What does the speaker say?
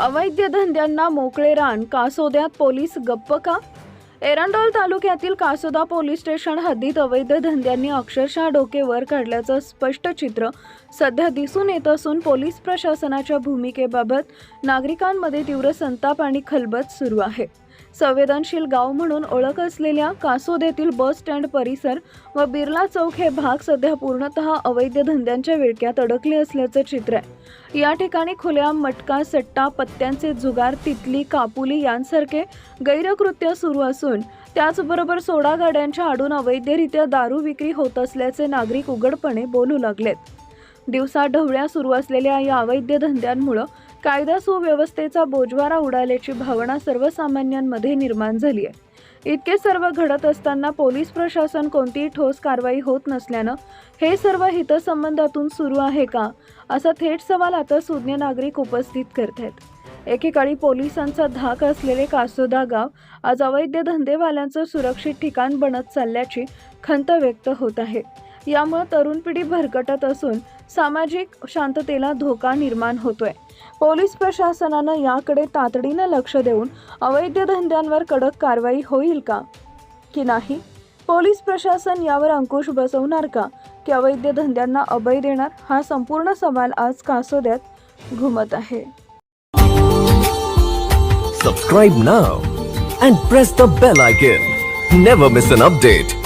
अवैध धंद्यांना मोकळे रान कासोद्यात पोलीस गप्प का? एरंडोल तालुक्यातील कासोदा पोलीस स्टेशन हद्दीत अवैध धंद्यांनी अक्षरशः डोके वर काढल्याचं स्पष्ट चित्र सध्या दिसून येत असून पोलीस प्रशासनाच्या भूमिकेबाबत नागरिकांमध्ये तीव्र संताप आणि खलबत सुरू आहे. संवेदनशील गाव म्हणून ओळख असलेल्या कासोदेतील बस स्टँड परिसर व बिर्ला चौक हे भाग सध्या पूर्णतः अवैध धंद्यांच्या विळक्यात अडकले असल्याचं चित्र आहे. या ठिकाणी खुल्या मटका सट्टा पत्त्यांचे जुगार तितली कापुली यांसारखे गैरकृत्य सुरू असून त्याचबरोबर सोडा गाड्यांच्या आडून अवैधरित्या दारू विक्री होत असल्याचे नागरिक उघडपणे बोलू लागलेत. दिवसा ढवळ्या सुरू असलेल्या या अवैध धंद्यांमुळं कायदा सुव्यवस्थेचा बोजवारा उडाल्याची भावना सर्वसामान्यांमध्ये निर्माण झाली आहे. इतके सर्व घडत असताना पोलीस प्रशासन कोणतीही ठोस कारवाई होत नसल्यानं हे सर्व हितसंबंधातून सुरू आहे का असा थेट सवाल आता सुज्ञ नागरिक उपस्थित करत आहेत एकेकाळी पोलिसांचा धाक असलेले कासोदा गाव आज अवैध धंदेवाल्यांचं सुरक्षित ठिकाण बनत चालल्याची खंत व्यक्त होत आहे. यामुळे तरुण पिढी भरकटत असून सामाजिक शांततेला धोका निर्माण होतोय. पोलीस प्रशासनानं याकडे तातडीनं लक्ष देऊन अवैध धंद्यांवर कडक कारवाई होईल का? की नाही? पोलीस प्रशासन यावर अंकुश बसवणार का? की अवैध धंद्यांना अभय देणार? हा संपूर्ण सवाल आज कासोद्यात घुमत आहे. Subscribe now and press the bell icon never miss an update